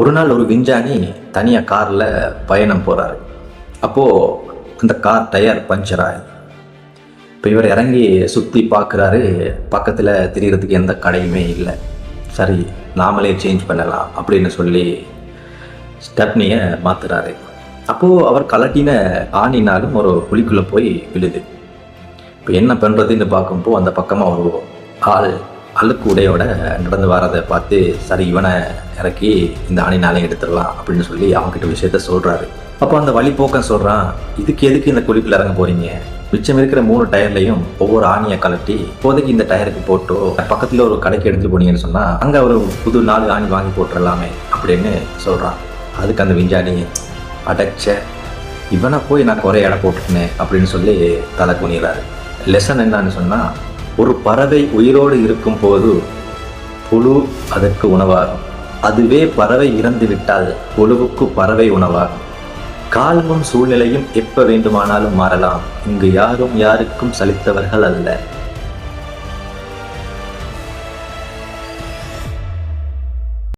ஒரு நாள் ஒரு விஞ்ஞானி தனியாக காரில் பயணம் போகிறாரு அப்போது அந்த கார் டயர் பஞ்சர் ஆகுது இப்போ இவர் இறங்கி சுற்றி பார்க்குறாரு பக்கத்தில் திரியறதுக்கு எந்த கடையுமே இல்லை. சரி நாமளே சேஞ்ச் பண்ணலாம் அப்படின்னு சொல்லி ஸ்டெப்னியை மாற்றுறாரு அப்போது அவர் கலட்டின ஆணினாலும் ஒரு குழிக்குள்ளே போய் விழுது. இப்போ என்ன பண்ணுறதுன்னு பார்க்கும்போ அந்த பக்கமாக ஒரு ஆள் அழுக்கு உடையோட நடந்து வரதை பார்த்து சரி இவனை இறக்கி இந்த ஆணினாலையும் எடுத்துடலாம் அப்படின்னு சொல்லி அவங்ககிட்ட விஷயத்த சொல்கிறாரு அப்போ அந்த வழிபோக்கம் சொல்கிறான் இதுக்கு எதுக்கு இந்த குழிக்குள்ள இறங்க போகிறீங்க மிச்சம் இருக்கிற மூணு டயர்லையும் ஒவ்வொரு ஆணியை கலட்டி இப்போதைக்கு இந்த டயருக்கு போட்டோ பக்கத்தில் ஒரு கடைக்கு எடுத்து போனீங்கன்னு சொன்னால் அங்கே ஒரு புது நாலு ஆணி வாங்கி போட்டுடலாமே அப்படின்னு சொல்கிறான் அதுக்கு அந்த விஞ்ஞானி அடைச்ச இவனை போய் நான் குறைய இடம் போட்டுக்கினேன் அப்படின்னு சொல்லி தலை குனிகிறாரு லெசன் என்னன்னு சொன்னால் ஒரு பறவை உயிரோடு இருக்கும் போது புழு அதற்கு உணவாகும். அதுவே பறவை இறந்து விட்டால் புழுவுக்கு பறவை உணவாகும். காலமும் சூழ்நிலையும் எப்ப வேண்டுமானாலும் மாறலாம். இங்கு யாரும் யாருக்கும் சலித்தவர்கள் அல்ல.